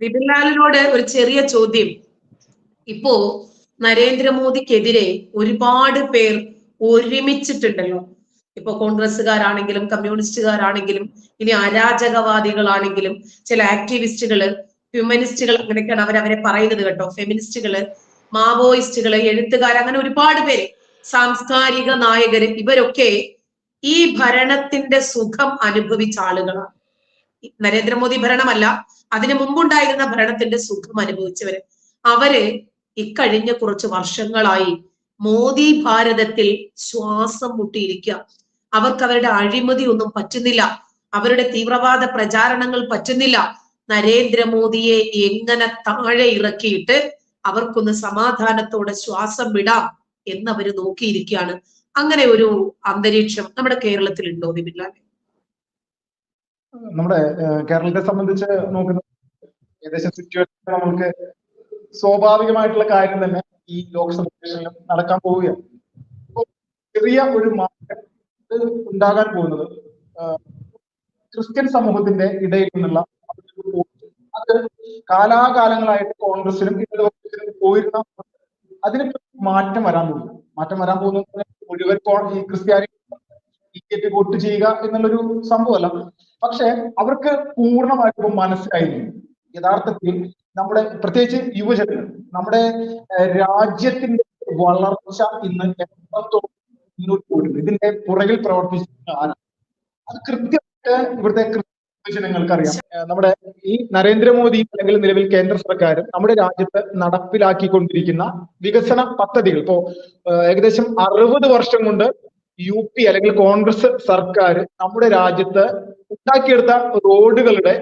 വിപിൻലാലിനോട് ഒരു ചെറിയ ചോദ്യം. ഇപ്പോ നരേന്ദ്രമോദിക്കെതിരെ ഒരുപാട് പേർ ഒരുമിച്ചിട്ടുണ്ടല്ലോ. ഇപ്പൊ കോൺഗ്രസ്സുകാരാണെങ്കിലും കമ്മ്യൂണിസ്റ്റുകാരാണെങ്കിലും ഇനി അരാജകവാദികളാണെങ്കിലും ചില ആക്ടിവിസ്റ്റുകൾ ഹ്യൂമനിസ്റ്റുകൾ അങ്ങനെയൊക്കെയാണ് അവരെ പറയുന്നത് കേട്ടോ. ഫെമിനിസ്റ്റുകൾ മാവോയിസ്റ്റുകൾ എഴുത്തുകാർ അങ്ങനെ ഒരുപാട് പേര് സാംസ്കാരിക നായകര് ഇവരൊക്കെ ഈ ഭരണത്തിന്റെ സുഖം അനുഭവിച്ച ആളുകളാണ്. നരേന്ദ്രമോദി ഭരണമല്ല അതിനു മുമ്പുണ്ടായിരുന്ന ഭരണത്തിന്റെ സുഖം അനുഭവിച്ചവര്. അവർ ഇക്കഴിഞ്ഞ കുറച്ച് വർഷങ്ങളായി മോദി ഭാരതത്തിൽ ശ്വാസം മുട്ടിയിരിക്കുക അവർക്ക് അവരുടെ അഴിമതി ഒന്നും പറ്റുന്നില്ല. അവരുടെ തീവ്രവാദ പ്രചാരണങ്ങൾ പറ്റുന്നില്ല. നരേന്ദ്രമോദിയെ എങ്ങനെ താഴെ ഇറക്കിയിട്ട് അവർക്കൊന്ന് സമാധാനത്തോടെ ശ്വാസം വിടാം എന്നവര് നോക്കിയിരിക്കുകയാണ് അങ്ങനെ ഒരു അന്തരീക്ഷം നമ്മുടെ കേരളത്തിൽ ഉണ്ടോ നിബില്ലാതെ നമ്മുടെ കേരളത്തെ സംബന്ധിച്ച് നോക്കുന്ന ഏകദേശം സിറ്റുവേഷൻ നമുക്ക് സ്വാഭാവികമായിട്ടുള്ള കാര്യം തന്നെ ഈ ലോക്സഭ നടക്കാൻ പോവുകയാണ്. ചെറിയ ഒരു മാറ്റം ഉണ്ടാകാൻ പോകുന്നത് ക്രിസ്ത്യൻ സമൂഹത്തിന്റെ ഇടയിൽ നിന്നുള്ള അത് കാലാകാലങ്ങളായിട്ട് കോൺഗ്രസിനും ഇടതുപക്ഷത്തിനും പോയിരുന്ന അതിന് മാറ്റം വരാൻ പോകുന്നു. മാറ്റം വരാൻ പോകുന്നത് മുഴുവൻ ഈ ക്രിസ്ത്യാനി പി വോട്ട് ചെയ്യുക എന്നുള്ളൊരു സംഭവമല്ല. പക്ഷെ അവർക്ക് പൂർണമായിട്ടും മനസ്സിലായിരുന്നു യഥാർത്ഥത്തിൽ നമ്മുടെ പ്രത്യേകിച്ച് യുവജനങ്ങൾ നമ്മുടെ രാജ്യത്തിന്റെ വളർച്ച ഇന്ന് എത്രത്തോളം മുന്നോട്ട് പോയിട്ടുണ്ട് ഇതിന്റെ പുറകിൽ പ്രവർത്തിച്ചിരുന്ന ആരാണ് അത് കൃത്യമായിട്ട് ഇവിടുത്തെ അറിയാം നമ്മുടെ ഈ നരേന്ദ്രമോദി അല്ലെങ്കിൽ നിലവിൽ കേന്ദ്ര സർക്കാരും നമ്മുടെ രാജ്യത്ത് നടപ്പിലാക്കിക്കൊണ്ടിരിക്കുന്ന വികസന പദ്ധതികൾ. ഇപ്പോ ഏകദേശം അറുപത് വർഷം കൊണ്ട് യു പി അല്ലെങ്കിൽ കോൺഗ്രസ് സർക്കാർ നമ്മുടെ രാജ്യത്ത് ഉണ്ടാക്കിയെടുത്ത റോഡുകളുടെ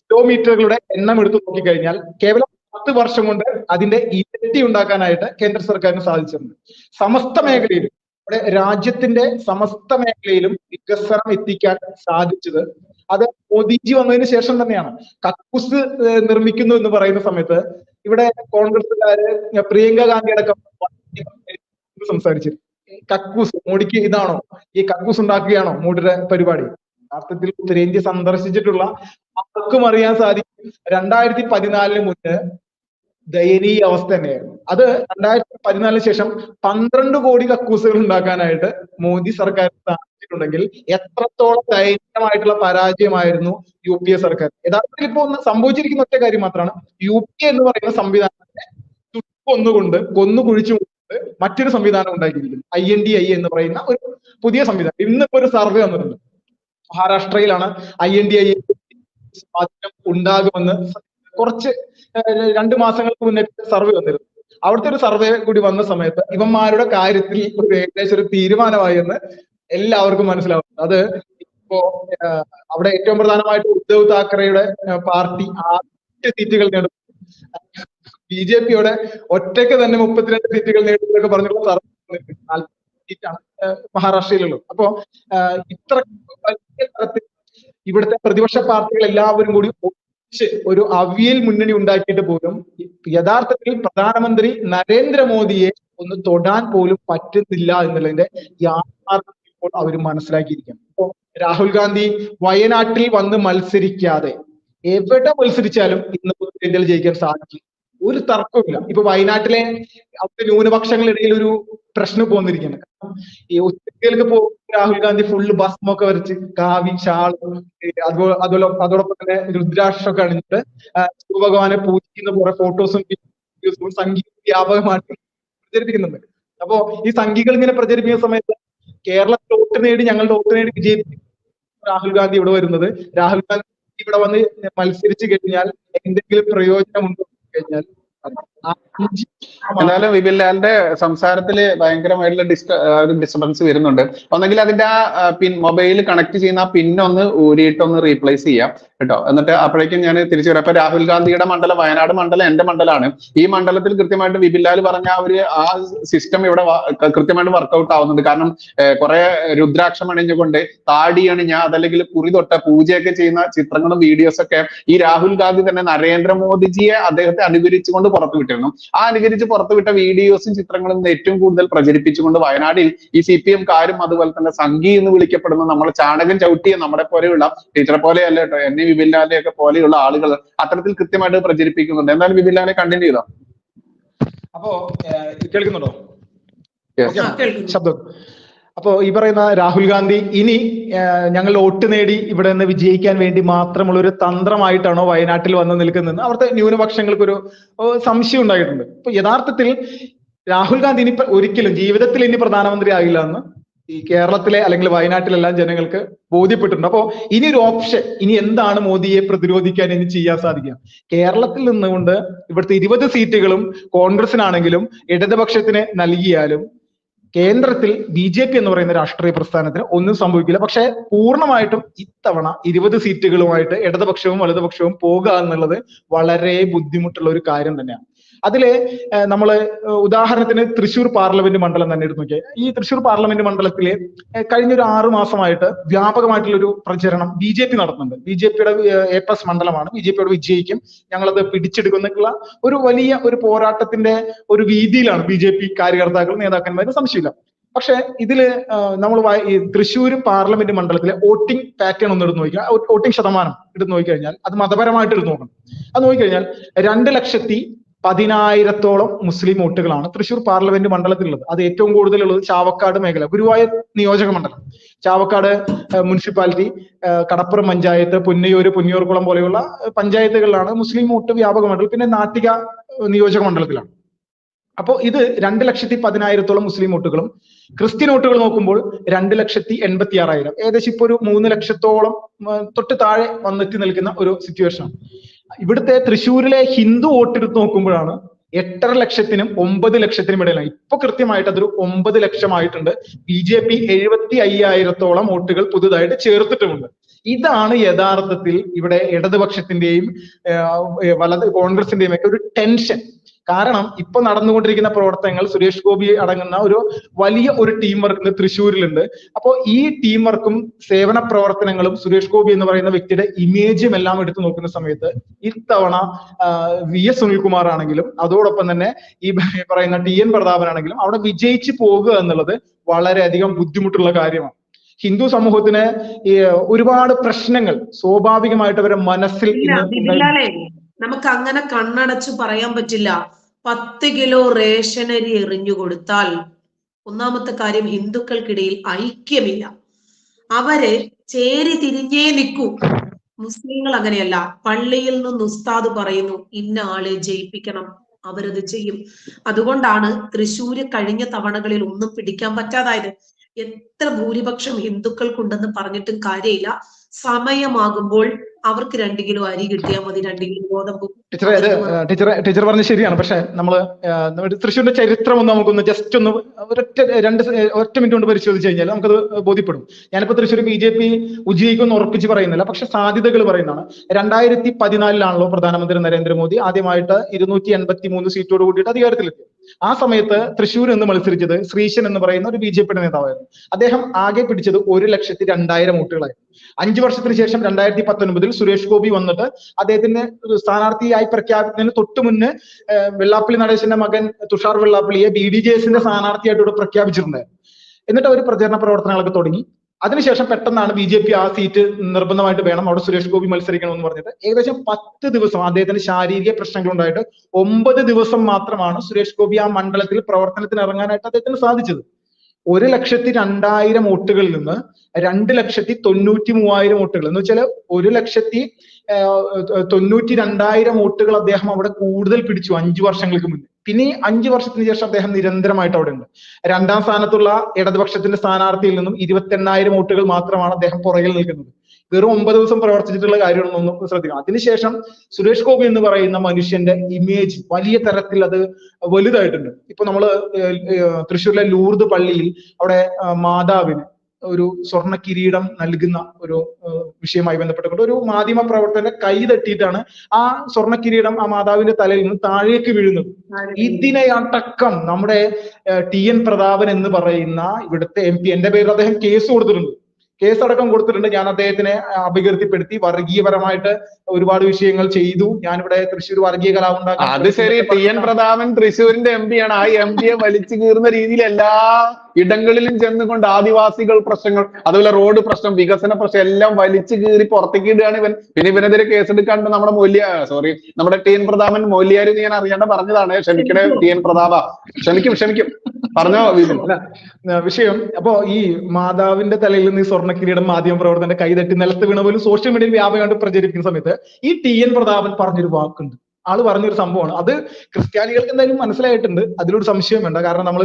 കിലോമീറ്ററുകളുടെ എണ്ണം എടുത്തു നോക്കിക്കഴിഞ്ഞാൽ കേവലം പത്ത് വർഷം കൊണ്ട് അതിന്റെ ഇരട്ടി ഉണ്ടാക്കാനായിട്ട് കേന്ദ്ര സർക്കാരിന് സാധിച്ചിട്ടുണ്ട്. സമസ്ത മേഖലയിലും നമ്മുടെ രാജ്യത്തിന്റെ സമസ്ത മേഖലയിലും വികസനം എത്തിക്കാൻ സാധിച്ചത് അത് മോദിജി വന്നതിന് ശേഷം തന്നെയാണ്. കക്കൂസ് നിർമ്മിക്കുന്നു എന്ന് പറയുന്ന സമയത്ത് ഇവിടെ കോൺഗ്രസുകാര് പ്രിയങ്ക ഗാന്ധി അടക്കം സംസാരിച്ചിരുന്നു. കക്കൂസ് മോഡിക്ക് ഇതാണോ? ഈ കക്കൂസ് ഉണ്ടാക്കുകയാണോ മോഡിയുടെ പരിപാടി? യഥാർത്ഥത്തിൽ ഉത്തരേന്ത്യ സന്ദർശിച്ചിട്ടുള്ള ആർക്കും അറിയാൻ സാധിക്കും. രണ്ടായിരത്തി പതിനാലിന് മുന്നേ ദയനീയ അവസ്ഥ തന്നെയായിരുന്നു. അത് രണ്ടായിരത്തി പതിനാലിന് ശേഷം പന്ത്രണ്ട് കോടി കക്കൂസുകൾ ഉണ്ടാക്കാനായിട്ട് മോദി സർക്കാർ സാധിച്ചിട്ടുണ്ടെങ്കിൽ എത്രത്തോളം ദയനീയമായിട്ടുള്ള പരാജയമായിരുന്നു യു പി എ സർക്കാർ. യഥാർത്ഥത്തിൽ ഇപ്പൊ ഒന്ന് സംഭവിച്ചിരിക്കുന്ന ഒറ്റ കാര്യം മാത്രമാണ്. യു പി എന്ന് പറയുന്ന സംവിധാനത്തെ കൊന്നുകൊണ്ട് കൊന്നു കുഴിച്ചു മറ്റൊരു സംവിധാനം ഉണ്ടാക്കിയിരിക്കുന്നു ഐ എൻ ഡി ഐ എന്ന് പറയുന്ന ഒരു പുതിയ സംവിധാനം. ഇന്നിപ്പോ ഒരു സർവേ വന്നിട്ടുണ്ട്. മഹാരാഷ്ട്രയിലാണ് ഐ എൻ ഡി ഐ സ്വാധീനം ഉണ്ടാകുമെന്ന് കുറച്ച് രണ്ട് മാസങ്ങൾക്ക് മുന്നേ സർവേ വന്നിരുന്നു. അവിടുത്തെ ഒരു സർവേ കൂടി വന്ന സമയത്ത് ഇവന്മാരുടെ കാര്യത്തിൽ ഒരു ഏകദേശം ഒരു തീരുമാനമായി എന്ന് എല്ലാവർക്കും മനസ്സിലാവുന്നുണ്ട്. അത് ഇപ്പോ അവിടെ ഏറ്റവും പ്രധാനമായിട്ട് ഉദ്ധവ് താക്കറെയുടെ പാർട്ടി ആദ്യ സീറ്റുകൾ നേടും ബി ജെ പിയുടെ ഒറ്റയ്ക്ക് തന്നെ മുപ്പത്തിരണ്ട് സീറ്റുകൾ നേടുന്നതൊക്കെ പറഞ്ഞുള്ള സർവേ നാൽപ്പത് സീറ്റാണ് മഹാരാഷ്ട്രയിലുള്ളത്. അപ്പോ ഇത്ര വലിയ തരത്തിൽ ഇവിടുത്തെ പ്രതിപക്ഷ പാർട്ടികൾ എല്ലാവരും കൂടി ഒരു അവിയൽ മുന്നണി ഉണ്ടാക്കിയിട്ട് പോലും യഥാർത്ഥത്തിൽ പ്രധാനമന്ത്രി നരേന്ദ്രമോദിയെ ഒന്ന് തൊടാൻ പോലും പറ്റുന്നില്ല എന്നുള്ളതിന്റെ യാഥാർത്ഥ്യം ഇപ്പോൾ അവർ മനസ്സിലാക്കിയിരിക്കണം അപ്പോ രാഹുൽ ഗാന്ധി വയനാട്ടിൽ വന്ന് മത്സരിക്കാതെ എവിടെ മത്സരിച്ചാലും ഇന്ന് ഉത്തരേന്ത്യയിൽ ജയിക്കാൻ സാധിക്കും ഒരു തർക്കവുമില്ല. ഇപ്പൊ വയനാട്ടിലെ അവിടുത്തെ ന്യൂനപക്ഷങ്ങളിടയിൽ ഒരു പ്രശ്നം പോന്നിരിക്കുകയാണ്. ഈ ഉത്തരേന്ത്യയിലേക്ക് പോകുന്ന രാഹുൽ ഗാന്ധി ഫുള്ള് ഭസ്മൊക്കെ വരച്ച് കാവി ഷാൾ അതുപോലെ അതോടൊപ്പം തന്നെ രുദ്രാക്ഷമൊക്കെ അണിഞ്ഞിട്ട് ശിവഭഗവാനെ പൂജിക്കുന്ന കുറെ ഫോട്ടോസും വീഡിയോസും സംഗീത വ്യാപകമായിട്ട് പ്രചരിപ്പിക്കുന്നുണ്ട്. അപ്പോ ഈ സംഘികൾ ഇങ്ങനെ പ്രചരിപ്പിക്കുന്ന സമയത്ത് കേരളം വോട്ട് നേടി ഞങ്ങളുടെ വോട്ട് നേടി വിജയിപ്പിക്കും രാഹുൽ ഗാന്ധി ഇവിടെ വരുന്നത്. രാഹുൽ ഗാന്ധി ഇവിടെ വന്ന് മത്സരിച്ചു കഴിഞ്ഞാൽ എന്തെങ്കിലും പ്രയോജനം ഉണ്ടോ കഴിഞ്ഞാൽ എന്നാലും വിപിൻ സംസാരത്തിൽ ഭയങ്കരമായിട്ടുള്ള ഡിസ്റ്റ ഒരു ഡിസ്റ്റർബൻസ് വരുന്നുണ്ട്. ഒന്നെങ്കിൽ അതിന്റെ ആ, പിൻ മൊബൈൽ കണക്ട് ചെയ്യുന്ന ആ പിൻ ഒന്ന് ഊരിയിട്ട് ഒന്ന് റീപ്ലേസ് ചെയ്യാം. കേട്ടോ. എന്നിട്ട് അപ്പോഴേക്കും ഞാൻ തിരിച്ചു വരാം. അപ്പൊ രാഹുൽ ഗാന്ധിയുടെ മണ്ഡലം വയനാട് മണ്ഡലം എന്റെ മണ്ഡലമാണ്. ഈ മണ്ഡലത്തിൽ കൃത്യമായിട്ട് വിപിൻ ലാൽ പറഞ്ഞ ഒരു ആ സിസ്റ്റം ഇവിടെ കൃത്യമായിട്ട് വർക്കൗട്ട് ആവുന്നുണ്ട്. കാരണം കുറെ രുദ്രാക്ഷം അണിഞ്ഞുകൊണ്ട് താടി അണിഞ്ഞ അതല്ലെങ്കിൽ കുറി തൊട്ട പൂജയൊക്കെ ചെയ്യുന്ന ചിത്രങ്ങളും വീഡിയോസ് ഒക്കെ ഈ രാഹുൽ ഗാന്ധി തന്നെ നരേന്ദ്രമോദിജിയെ അദ്ദേഹത്തെ അനുകരിച്ചുകൊണ്ട് പുറത്തു പുറത്തുവിട്ടിരുന്നു ആ അനുകരിച്ച് പുറത്തുവിട്ട വീഡിയോസും ചിത്രങ്ങളും ഏറ്റവും കൂടുതൽ പ്രചരിപ്പിച്ചുകൊണ്ട് വയനാടിൽ ഈ സി പി എംകാരും അതുപോലെ തന്നെ സംഘി എന്ന് വിളിക്കപ്പെടുന്ന നമ്മുടെ ചാണകം ചവിട്ടിയ നമ്മളെ പോലെയുള്ള ടീച്ചറെ പോലെ അല്ല കേട്ടോ എന്നെ വിപിൻലാലിനെ ഒക്കെ പോലെയുള്ള ആളുകൾ അത്തരത്തിൽ കൃത്യമായിട്ട് പ്രചരിപ്പിക്കുന്നുണ്ട്. എന്നാലും വിപിൻലാലിനെ കണ്ടിന്യൂ ചെയ്തോ? അപ്പോ കേൾക്കുന്നുണ്ടോ. ശബ്ദം. അപ്പോ ഈ പറയുന്ന രാഹുൽ ഗാന്ധി ഇനി ഞങ്ങൾ വോട്ട് നേടി ഇവിടെ നിന്ന് വിജയിക്കാൻ വേണ്ടി മാത്രമുള്ള ഒരു തന്ത്രമായിട്ടാണോ വയനാട്ടിൽ വന്ന് നിൽക്കുന്നത് അവിടുത്തെ ന്യൂനപക്ഷങ്ങൾക്കൊരു ഒരു സംശയം ഉണ്ടായിട്ടുണ്ട്. അപ്പൊ യഥാർത്ഥത്തിൽ രാഹുൽ ഗാന്ധി ഇനി ഒരിക്കലും ജീവിതത്തിൽ ഇനി പ്രധാനമന്ത്രി ആകില്ല എന്ന് ഈ കേരളത്തിലെ അല്ലെങ്കിൽ വയനാട്ടിലെല്ലാം ജനങ്ങൾക്ക് ബോധ്യപ്പെട്ടിട്ടുണ്ട്. അപ്പോ ഇനി ഒരു ഓപ്ഷൻ ഇനി എന്താണ് മോദിയെ പ്രതിരോധിക്കാൻ ഇനി ചെയ്യാൻ സാധിക്കുക? കേരളത്തിൽ നിന്നുകൊണ്ട് ഇവിടുത്തെ ഇരുപത് സീറ്റുകളും കോൺഗ്രസിനാണെങ്കിലും ഇടതുപക്ഷത്തിന് നൽകിയാലും കേന്ദ്രത്തിൽ ബി ജെ പി എന്ന് പറയുന്ന രാഷ്ട്രീയ പ്രസ്ഥാനത്തിന് ഒന്നും സംഭവിക്കില്ല. പക്ഷെ പൂർണമായിട്ടും ഇത്തവണ ഇരുപത് സീറ്റുകളുമായിട്ട് ഇടതുപക്ഷവും വലതുപക്ഷവും പോകുക എന്നുള്ളത് വളരെ ബുദ്ധിമുട്ടുള്ള ഒരു കാര്യം തന്നെയാണ്. അതിൽ നമ്മൾ ഉദാഹരണത്തിന് തൃശ്ശൂർ പാർലമെന്റ് മണ്ഡലം തന്നെ എടുത്തു നോക്കിയാൽ ഈ തൃശ്ശൂർ പാർലമെന്റ് മണ്ഡലത്തിലെ കഴിഞ്ഞ ഒരു ആറു മാസമായിട്ട് വ്യാപകമായിട്ടുള്ള ഒരു പ്രചരണം ബി ജെ പി നടത്തുന്നുണ്ട്. ബി ജെ പിയുടെ എ പ്ലസ് മണ്ഡലമാണ്. ബി ജെ പിയോട് വിജയിക്കും. ഞങ്ങളത് പിടിച്ചെടുക്കുന്നുള്ള ഒരു വലിയ ഒരു പോരാട്ടത്തിന്റെ ഒരു രീതിയിലാണ് ബി ജെ പി കാര്യകർത്താക്കൾ നേതാക്കന്മാരും സംശയമില്ല. പക്ഷെ ഇതിൽ നമ്മൾ തൃശ്ശൂർ പാർലമെന്റ് മണ്ഡലത്തിലെ വോട്ടിംഗ് പാറ്റേൺ ഒന്ന് എടുത്ത് നോക്കിയാൽ വോട്ടിംഗ് ശതമാനം എടുത്ത് നോക്കിക്കഴിഞ്ഞാൽ അത് മതപരമായിട്ട് എടുത്ത് നോക്കണം. അത് നോക്കിക്കഴിഞ്ഞാൽ രണ്ട് ലക്ഷത്തി പതിനായിരത്തോളം മുസ്ലിം വോട്ടുകളാണ് തൃശ്ശൂർ പാർലമെന്റ് മണ്ഡലത്തിലുള്ളത്. അത് ഏറ്റവും കൂടുതലുള്ളത് ചാവക്കാട് മേഖല ഗുരുവായൂർ നിയോജക മണ്ഡലം. ചാവക്കാട് മുനിസിപ്പാലിറ്റി കടപ്പുറം പഞ്ചായത്ത് പുന്നയൂര് പുന്നിയൂർക്കുളം പോലെയുള്ള പഞ്ചായത്തുകളിലാണ് മുസ്ലിം വോട്ട് വ്യാപക മണ്ഡലം. പിന്നെ നാട്ടിക നിയോജക മണ്ഡലത്തിലാണ്. അപ്പോൾ ഇത് രണ്ട് ലക്ഷത്തി പതിനായിരത്തോളം മുസ്ലിം വോട്ടുകളും ക്രിസ്ത്യൻ വോട്ടുകൾ നോക്കുമ്പോൾ രണ്ട് ലക്ഷത്തി എൺപത്തി ആറായിരം ഏകദേശം ഇപ്പൊ ഒരു മൂന്ന് ലക്ഷത്തോളം തൊട്ട് താഴെ വന്നെത്തി നിൽക്കുന്ന ഒരു സിറ്റുവേഷനാണ് ഇവിടുത്തെ തൃശ്ശൂരിലെ ഹിന്ദു വോട്ടെടുത്ത് നോക്കുമ്പോഴാണ് എട്ടര ലക്ഷത്തിനും ഒമ്പത് ലക്ഷത്തിനും ഇടയിലാണ്. ഇപ്പൊ കൃത്യമായിട്ട് അതൊരു ഒമ്പത് ലക്ഷമായിട്ടുണ്ട്. ബി ജെ പി എഴുപത്തി അയ്യായിരത്തോളം വോട്ടുകൾ പുതുതായിട്ട് ചേർത്തിട്ടുമുണ്ട്. ഇതാണ് യഥാർത്ഥത്തിൽ ഇവിടെ ഇടതുപക്ഷത്തിന്റെയും വലത് കോൺഗ്രസിന്റെയും ഒക്കെ ഒരു ടെൻഷൻ. കാരണം ഇപ്പൊ നടന്നുകൊണ്ടിരിക്കുന്ന പ്രവർത്തനങ്ങൾ സുരേഷ് ഗോപി അടങ്ങുന്ന ഒരു വലിയ ഒരു ടീം വർക്ക് തൃശ്ശൂരിലുണ്ട്. അപ്പോൾ ഈ ടീം വർക്കും സേവന പ്രവർത്തനങ്ങളും സുരേഷ് ഗോപി എന്ന് പറയുന്ന വ്യക്തിയുടെ ഇമേജും എല്ലാം എടുത്തു നോക്കുന്ന സമയത്ത് ഇത്തവണ വി എസ് സുനിൽകുമാർ ആണെങ്കിലും അതോടൊപ്പം തന്നെ ഈ പറയുന്ന ടി എൻ പ്രതാപൻ ആണെങ്കിലും അവിടെ വിജയിച്ചു പോകുക എന്നുള്ളത് വളരെ അധികം ബുദ്ധിമുട്ടുള്ള കാര്യമാണ്. ഹിന്ദു സമൂഹത്തിന് ഈ ഒരുപാട് പ്രശ്നങ്ങൾ സ്വാഭാവികമായിട്ട് അവരുടെ മനസ്സിൽ ഇന്ന് നമുക്ക് അങ്ങനെ കണ്ണടച്ച് പറയാൻ പറ്റില്ല. പത്ത് കിലോ റേഷനരി എറിഞ്ഞു കൊടുത്താൽ ഒന്നാമത്തെ കാര്യം ഹിന്ദുക്കൾക്കിടയിൽ ഐക്യമില്ല. അവർ ചേരി തിരിഞ്ഞേ നിൽക്കൂ. മുസ്ലിങ്ങൾ അങ്ങനെയല്ല. പള്ളിയിൽ നിന്ന് ഉസ്താദ് പറയുന്നു ഇന്ന ആളെ ജയിപ്പിക്കണം അവരത് ചെയ്യും. അതുകൊണ്ടാണ് തൃശ്ശൂര് കഴിഞ്ഞ തവണകളിൽ ഒന്നും പിടിക്കാൻ പറ്റാതായത്. എത്ര ഭൂരിപക്ഷം ഹിന്ദുക്കൾക്കുണ്ടെന്ന് പറഞ്ഞിട്ടും കാര്യമില്ല. സമയമാകുമ്പോൾ അവർക്ക് രണ്ട് കിലോ അരി കിട്ടിയാൽ മതി രണ്ട് കിലോ ഗോതമ്പ് ടീച്ചറെ ടീച്ചർ ടീച്ചർ പറഞ്ഞ ശരിയാണ്. പക്ഷെ നമ്മൾ തൃശ്ശൂരിന്റെ ചരിത്രം ഒന്ന് നമുക്കൊന്ന് ജസ്റ്റ് ഒന്ന് ഒരൊറ്റ രണ്ട് ഒറ്റ മിനിറ്റ് കൊണ്ട് പരിശോധിച്ച് കഴിഞ്ഞാൽ നമുക്കത് ബോധ്യപ്പെടും. ഞാനിപ്പോ തൃശ്ശൂർ ബി ജെ പി ഉജ്ജയിക്കുമെന്ന് ഉറപ്പിച്ച് പറയുന്നില്ല. പക്ഷെ സാധ്യതകൾ പറയുന്നതാണ്. രണ്ടായിരത്തി പതിനാലിലാണല്ലോ പ്രധാനമന്ത്രി നരേന്ദ്രമോദി ആദ്യമായിട്ട് ഇരുന്നൂറ്റി എൺപത്തി മൂന്ന് സീറ്റോട് കൂടിയിട്ട് അധികാരത്തിലെത്തി ആ സമയത്ത് തൃശ്ശൂർ എന്ന് മത്സരിച്ചത് ശ്രീശൻ എന്ന് പറയുന്ന ഒരു ബി ജെ പിയുടെ നേതാവായിരുന്നു. അദ്ദേഹം ആകെ പിടിച്ചത് ഒരു ലക്ഷത്തി രണ്ടായിരം വോട്ടുകളായിരുന്നു. അഞ്ചു വർഷത്തിന് ശേഷം രണ്ടായിരത്തി പത്തൊൻപതിൽ സുരേഷ് ഗോപി വന്നിട്ട് അദ്ദേഹത്തിന്റെ സ്ഥാനാർത്ഥിയായി പ്രഖ്യാപിക്കുന്നതിന് തൊട്ട് മുന്നേ വെള്ളാപ്പള്ളി നടേശന്റെ മകൻ തുഷാർ വെള്ളാപ്പള്ളിയെ ബി ഡി ജെ എസിന്റെ സ്ഥാനാർത്ഥിയായിട്ട് ഇവിടെ പ്രഖ്യാപിച്ചിട്ടുണ്ടായിരുന്നു. എന്നിട്ട് അവർ പ്രചരണ പ്രവർത്തനങ്ങളൊക്കെ തുടങ്ങി. അതിനുശേഷം പെട്ടെന്നാണ് ബി ജെ പി ആ സീറ്റ് നിർബന്ധമായിട്ട് വേണം അവിടെ സുരേഷ് ഗോപി മത്സരിക്കണം എന്ന് പറഞ്ഞിട്ട്. ഏകദേശം പത്ത് ദിവസം അദ്ദേഹത്തിന് ശാരീരിക പ്രശ്നങ്ങൾ ഉണ്ടായിട്ട് ഒമ്പത് ദിവസം മാത്രമാണ് സുരേഷ് ഗോപി ആ മണ്ഡലത്തിൽ പ്രവർത്തനത്തിന് ഇറങ്ങാനായിട്ട് അദ്ദേഹത്തിന് സാധിച്ചത്. ഒരു ലക്ഷത്തി രണ്ടായിരം വോട്ടുകളിൽ നിന്ന് രണ്ട് ലക്ഷത്തി തൊണ്ണൂറ്റി മൂവായിരം വോട്ടുകൾ എന്ന് വെച്ചാൽ ഒരു ലക്ഷത്തി തൊണ്ണൂറ്റി രണ്ടായിരം വോട്ടുകൾ അദ്ദേഹം അവിടെ കൂടുതൽ പിടിച്ചു അഞ്ചു വർഷങ്ങൾക്ക് മുന്നേ. പിന്നെ ഈ അഞ്ചു വർഷത്തിന് ശേഷം അദ്ദേഹം നിരന്തരമായിട്ട് അവിടെ ഉണ്ട് രണ്ടാം സ്ഥാനത്തുള്ള ഇടതുപക്ഷത്തിന്റെ സ്ഥാനാർത്ഥിയിൽ നിന്നും ഇരുപത്തി എണ്ണായിരം വോട്ടുകൾ മാത്രമാണ് അദ്ദേഹം പുറകിൽ നിൽക്കുന്നത്. വെറും ഒമ്പത് ദിവസം പ്രവർത്തിച്ചിട്ടുള്ള കാര്യമാണെന്നൊന്നും ശ്രദ്ധിക്കണം. അതിനുശേഷം സുരേഷ് ഗോപി എന്ന് പറയുന്ന മനുഷ്യന്റെ ഇമേജ് വലിയ തരത്തിൽ അത് വലുതായിട്ടുണ്ട്. ഇപ്പൊ ഏഹ്, തൃശ്ശൂരിലെ ലൂർദ് പള്ളിയിൽ അവിടെ മാതാവിന് ഒരു സ്വർണ കിരീടം നൽകുന്ന ഒരു വിഷയമായി വിഷയവുമായി ബന്ധപ്പെട്ടുകൊണ്ട് ഒരു മാധ്യമ പ്രവർത്തകന്റെ കൈ തട്ടിയിട്ടാണ് ആ സ്വർണ കിരീടം ആ മാതാവിന്റെ തലയിൽ നിന്ന് താഴേക്ക് വീഴുന്നത്. ഇതിനെ അടക്കം നമ്മുടെ ടി എൻ പ്രതാപൻ എന്ന് പറയുന്ന ഇവിടുത്തെ എം പി എന്റെ പേരിൽ അദ്ദേഹം കേസ് കൊടുത്തിട്ടുണ്ട്. കേസടക്കം കൊടുത്തിട്ടുണ്ട്. ഞാൻ അദ്ദേഹത്തിനെ അപകീർത്തിപ്പെടുത്തി വർഗീയപരമായിട്ട് ഒരുപാട് വിഷയങ്ങൾ ചെയ്തു. ഞാനിവിടെ തൃശ്ശൂർ വർഗീയ കലാപം ഉണ്ടാക്കി അത് ശരി. ടി എൻ പ്രതാപൻ തൃശ്ശൂരിന്റെ എം ആണ്. ആ എം പിയെ വലിച്ചു കീറുന്ന രീതിയിൽ എല്ലാ ഇടങ്ങളിലും ചെന്നുകൊണ്ട് ആദിവാസികൾ പ്രശ്നങ്ങൾ അതുപോലെ റോഡ് പ്രശ്നം വികസന പ്രശ്നം എല്ലാം വലിച്ചു കീറി പുറത്തേക്ക് ഇടുകയാണ് ഇവൻ. പിന്നെ ഇവനെതിരെ കേസെടുക്കാണ്ട് നമ്മുടെ മൂല്യ സോറി നമ്മുടെ ടി എൻ പ്രതാപൻ മൂല്യാരി ഞാൻ അറിയാണ്ട് പറഞ്ഞതാണ്. ക്ഷമിക്കണേ ടി എൻ പ്രതാപ. ക്ഷമിക്കും ക്ഷമിക്കും. പറഞ്ഞോ വിഷയം അപ്പോ ഈ മാതാവിന്റെ തലയിൽ നിന്ന് ഈ സ്വർണ കിരീടം മാധ്യമ പ്രവർത്തന്റെ കൈതട്ടി നിലത്ത് വീണ പോലും സോഷ്യൽ മീഡിയയിൽ വ്യാപകമായിട്ട് പ്രചരിപ്പിക്കുന്ന സമയത്ത് ഈ ടി എൻ പ്രതാപൻ പറഞ്ഞൊരു വാക്കുണ്ട്. ആൾ പറഞ്ഞൊരു സംഭവമാണ്. അത് ക്രിസ്ത്യാനികൾക്ക് എന്തായാലും മനസ്സിലായിട്ടുണ്ട്. അതിലൊരു സംശയം വേണ്ട. കാരണം നമ്മൾ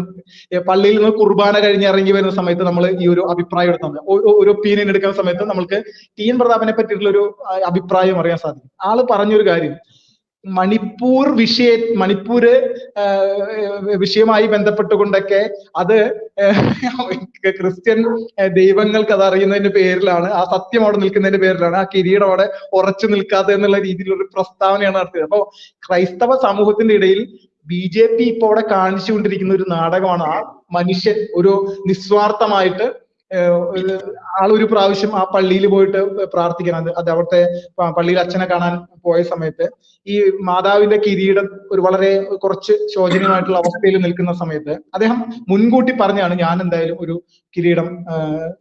പള്ളിയിൽ നിന്ന് കുർബാന കഴിഞ്ഞ് ഇറങ്ങി വരുന്ന സമയത്ത് നമ്മൾ ഈ ഒരു അഭിപ്രായം എടുത്താൽ ഒരു ഒപ്പീനിയൻ എടുക്കുന്ന സമയത്ത് നമ്മൾക്ക് ടി എൻ പ്രതാപനെ പറ്റിയിട്ടുള്ള ഒരു അഭിപ്രായം അറിയാൻ സാധിക്കും. ആൾ പറഞ്ഞൊരു കാര്യം മണിപ്പൂർ വിഷയ മണിപ്പൂര് വിഷയമായി ബന്ധപ്പെട്ടുകൊണ്ടൊക്കെ അത് ക്രിസ്ത്യൻ ദൈവങ്ങൾക്ക് അത് അറിയുന്നതിന്റെ പേരിലാണ് ആ സത്യം അവിടെ നിൽക്കുന്നതിന്റെ പേരിലാണ് ആ കിരീടം അവിടെ ഉറച്ചു നിൽക്കാതെ എന്നുള്ള രീതിയിലുള്ള ഒരു പ്രസ്താവനയാണ് നടത്തിയത്. അപ്പോ ക്രൈസ്തവ സമൂഹത്തിന്റെ ഇടയിൽ ബി ജെ പി ഇപ്പൊ അവിടെ കാണിച്ചുകൊണ്ടിരിക്കുന്ന ഒരു നാടകമാണ് ആ മനുഷ്യൻ ഒരു നിസ്വാർത്ഥമായിട്ട് ആളൊരു പ്രാവശ്യം ആ പള്ളിയിൽ പോയിട്ട് പ്രാർത്ഥിക്കണം. അത് അത് അവിടുത്തെ പള്ളിയിൽ അച്ഛനെ കാണാൻ പോയ സമയത്ത് ഈ മാതാവിന്റെ കിരീടം ഒരു വളരെ കുറച്ച് ശോചനീയമായിട്ടുള്ള അവസ്ഥയിൽ നിൽക്കുന്ന സമയത്ത് അദ്ദേഹം മുൻകൂട്ടി പറഞ്ഞാണ് ഞാൻ എന്തായാലും ഒരു കിരീടം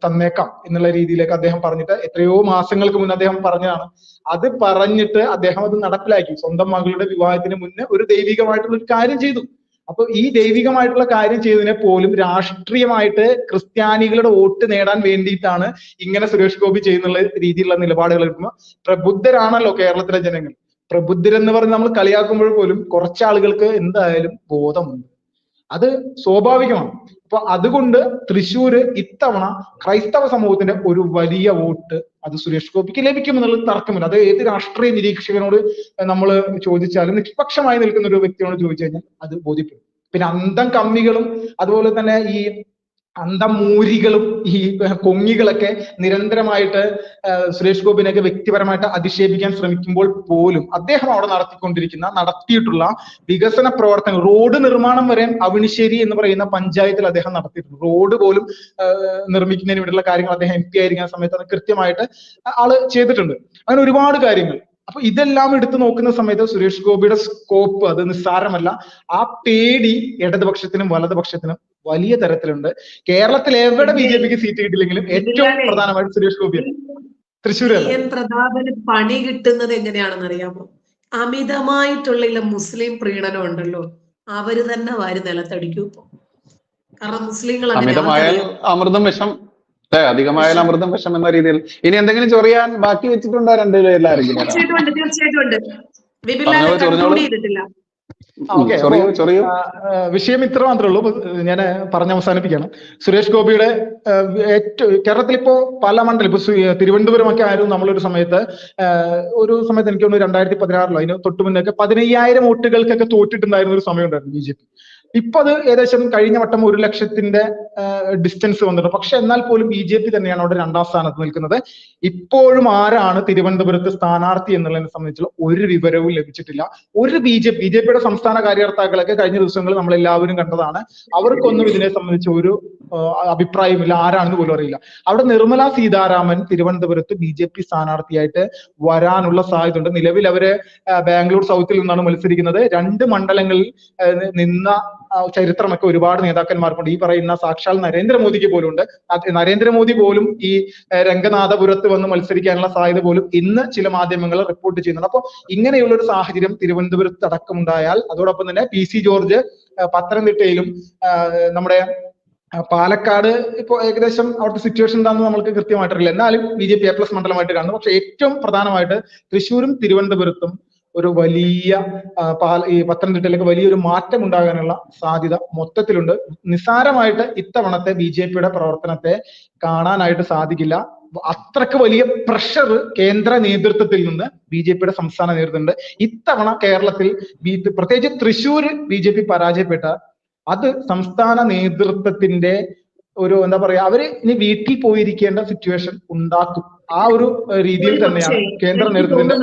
തന്നേക്കാം എന്നുള്ള രീതിയിലേക്ക് അദ്ദേഹം പറഞ്ഞിട്ട് എത്രയോ മാസങ്ങൾക്ക് മുന്നേ അദ്ദേഹം പറഞ്ഞതാണ്. അത് പറഞ്ഞിട്ട് അദ്ദേഹം അത് നടപ്പിലാക്കി. സ്വന്തം മകളുടെ വിവാഹത്തിന് മുന്നേ ഒരു ദൈവികമായിട്ടുള്ള ഒരു കാര്യം ചെയ്തു. അപ്പൊ ഈ ദൈവികമായിട്ടുള്ള കാര്യം ചെയ്തതിനെ പോലും രാഷ്ട്രീയമായിട്ട് ക്രിസ്ത്യാനികളുടെ വോട്ട് നേടാൻ വേണ്ടിയിട്ടാണ് ഇങ്ങനെ സുരേഷ് ഗോപി ചെയ്യുന്നുള്ള രീതിയിലുള്ള നിലപാടുകൾ എടുക്കുമ്പോൾ പ്രബുദ്ധരാണല്ലോ കേരളത്തിലെ ജനങ്ങൾ. പ്രബുദ്ധരെന്ന് പറഞ്ഞ് നമ്മൾ കളിയാക്കുമ്പോൾ പോലും കുറച്ച് ആളുകൾക്ക് എന്തായാലും ബോധമുണ്ട്. അത് സ്വാഭാവികമാണ്. അപ്പൊ അതുകൊണ്ട് തൃശ്ശൂര് ഇത്തവണ ക്രൈസ്തവ സമൂഹത്തിന്റെ ഒരു വലിയ വോട്ട് അത് സുരേഷ് ഗോപിക്ക് ലഭിക്കും എന്നുള്ളത് തർക്കമില്ല. അത് ഏത് രാഷ്ട്രീയ നിരീക്ഷകനോട് നമ്മൾ ചോദിച്ചാലും നിഷ്പക്ഷമായി നിൽക്കുന്ന ഒരു വ്യക്തിയോട് ചോദിച്ചു കഴിഞ്ഞാൽ അത് ബോധ്യപ്പെടും. പിന്നെ അന്ധം കമ്മികളും അതുപോലെ തന്നെ ഈ അന്തമൂരികളും ഈ കൊങ്ങികളൊക്കെ നിരന്തരമായിട്ട് സുരേഷ് ഗോപിനെയൊക്കെ വ്യക്തിപരമായിട്ട് അധിക്ഷേപിക്കാൻ ശ്രമിക്കുമ്പോൾ പോലും അദ്ദേഹം അവിടെ നടത്തിക്കൊണ്ടിരിക്കുന്ന നടത്തിയിട്ടുള്ള വികസന പ്രവർത്തനങ്ങൾ റോഡ് നിർമ്മാണം വരെ അവിണിശ്ശേരി എന്ന് പറയുന്ന പഞ്ചായത്തിൽ അദ്ദേഹം നടത്തിയിട്ടുണ്ട്. റോഡ് പോലും നിർമ്മിക്കുന്നതിന് വേണ്ടിയുള്ള കാര്യങ്ങൾ അദ്ദേഹം എം പി ആയിരിക്കുന്ന സമയത്ത് കൃത്യമായിട്ട് ആൾ ചെയ്തിട്ടുണ്ട്. അങ്ങനെ ഒരുപാട് കാര്യങ്ങൾ. അപ്പൊ ഇതെല്ലാം എടുത്തു നോക്കുന്ന സമയത്ത് സുരേഷ് ഗോപിയുടെ സ്കോപ്പ് അത് നിസ്സാരമല്ല. ആ പേടി ഇടതുപക്ഷത്തിനും വലതുപക്ഷത്തിനും വലിയ തരത്തിലുണ്ട്. കേരളത്തിൽ എവിടെ ബി ജെ പിക്ക് സീറ്റ് കിട്ടില്ലെങ്കിലും ഏറ്റവും പ്രധാനമായിട്ട് സുരേഷ് ഗോപിയാണ് തൃശ്ശൂർ പ്രതാപന് പണി കിട്ടുന്നത് എങ്ങനെയാണെന്ന് അറിയാമോ? അമിതമായിട്ടുള്ള മുസ്ലിം പ്രീണനം ഉണ്ടല്ലോ. അവർ തന്നെ വാരി നിലത്തടിക്കും ഇപ്പൊ. കാരണം മുസ്ലിങ്ങൾ അമിതമായ അമൃതം വിഷം അല്ലെ അധികമായാൽ അമൃതം വിഷം എന്ന രീതിയിൽ. ഇനി എന്തെങ്കിലും ചൊറിയാൻ ബാക്കി വെച്ചിട്ടുണ്ടോ ചൊറിയൂ വിഷയം ഇത്ര മാത്രമേ ഉള്ളൂ. ഞാൻ പറഞ്ഞ് അവസാനിപ്പിക്കണം. സുരേഷ് ഗോപിയുടെ ഏറ്റവും കേരളത്തിൽ ഇപ്പോ പല മണ്ഡലം ഇപ്പൊ തിരുവനന്തപുരം ഒക്കെ ആയിരുന്നു നമ്മളൊരു സമയത്ത് ഒരു സമയത്ത് എനിക്ക് തോന്നുന്നു രണ്ടായിരത്തി പതിനാറിലോ അതിന് തൊട്ട് മുന്നേ പതിനയ്യായിരം വോട്ടുകൾക്കൊക്കെ തോറ്റിട്ടുണ്ടായിരുന്ന ഒരു സമയം ഉണ്ടായിരുന്നു ബി ജെ പി. ഇപ്പൊ അത് ഏകദേശം കഴിഞ്ഞ വട്ടം ഒരു ലക്ഷത്തിന്റെ ഡിസ്റ്റൻസ് വന്നിട്ടുണ്ട്. പക്ഷെ എന്നാൽ പോലും ബി ജെ പി തന്നെയാണ് അവിടെ രണ്ടാം സ്ഥാനത്ത് നിൽക്കുന്നത്. ഇപ്പോഴും ആരാണ് തിരുവനന്തപുരത്ത് സ്ഥാനാർത്ഥി എന്നുള്ളതിനെ സംബന്ധിച്ചുള്ള ഒരു വിവരവും ലഭിച്ചിട്ടില്ല. ഒരു ബി ജെ ബി ജെ പിയുടെ സംസ്ഥാന കാര്യകർത്താക്കളൊക്കെ കഴിഞ്ഞ ദിവസങ്ങളിൽ നമ്മൾ എല്ലാവരും കണ്ടതാണ്. അവർക്കൊന്നും ഇതിനെ സംബന്ധിച്ച് ഒരു അഭിപ്രായമില്ല ആരാണെന്ന് പോലും അറിയില്ല. അവിടെ നിർമ്മല സീതാരാമൻ തിരുവനന്തപുരത്ത് ബി ജെ പി സ്ഥാനാർത്ഥിയായിട്ട് വരാനുള്ള സാധ്യതയുണ്ട്. നിലവിൽ അവർ ബാംഗ്ലൂർ സൗത്തിൽ നിന്നാണ് മത്സരിക്കുന്നത്. രണ്ട് മണ്ഡലങ്ങളിൽ നിന്ന ചരിത്രമൊക്കെ ഒരുപാട് നേതാക്കന്മാർക്കുണ്ട്. ഈ പറയുന്ന സാക്ഷാൽ നരേന്ദ്രമോദിക്ക് പോലും ഉണ്ട് നരേന്ദ്രമോദി പോലും ഈ രംഗനാഥപുരത്ത് വന്ന് മത്സരിക്കാനുള്ള സാധ്യത പോലും ഇന്ന് ചില മാധ്യമങ്ങൾ റിപ്പോർട്ട് ചെയ്യുന്നുണ്ട്. അപ്പോൾ ഇങ്ങനെയുള്ള ഒരു സാഹചര്യം തിരുവനന്തപുരത്ത് അടക്കമുണ്ടായാൽ അതോടൊപ്പം തന്നെ പി സി ജോർജ് പത്തനംതിട്ടയിലും നമ്മുടെ പാലക്കാട് ഇപ്പോൾ ഏകദേശം അവിടുത്തെ സിറ്റുവേഷൻ എന്താണെന്ന് നമുക്ക് കൃത്യമായിട്ട് അറിയില്ല എന്നാലും B J P A plus മണ്ഡലമായിട്ട് കാണുന്നു. പക്ഷെ ഏറ്റവും പ്രധാനമായിട്ട് തൃശ്ശൂരും തിരുവനന്തപുരത്തും ഒരു വലിയ ഈ പത്തനംതിട്ടയിലേക്ക് വലിയൊരു മാറ്റം ഉണ്ടാകാനുള്ള സാധ്യത മൊത്തത്തിലുണ്ട്. നിസ്സാരമായിട്ട് ഇത്തവണത്തെ ബി ജെ പിയുടെ പ്രവർത്തനത്തെ കാണാനായിട്ട് സാധിക്കില്ല. അത്രയ്ക്ക് വലിയ പ്രഷർ കേന്ദ്ര നേതൃത്വത്തിൽ നിന്ന് ബി ജെ പിയുടെ സംസ്ഥാന നേതൃത്വമുണ്ട് ഇത്തവണ കേരളത്തിൽ പ്രത്യേകിച്ച് തൃശ്ശൂർ ബി ജെ പി പരാജയപ്പെട്ട അത് സംസ്ഥാന നേതൃത്വത്തിന്റെ ഒരു എന്താ പറയാ അവർ ഇനി വീട്ടിൽ പോയിരിക്കേണ്ട സിറ്റുവേഷൻ ഉണ്ടാക്കും. ആ ഒരു രീതിയിൽ തന്നെയാണ് കേന്ദ്ര നേതൃത്വത്തിന്റെ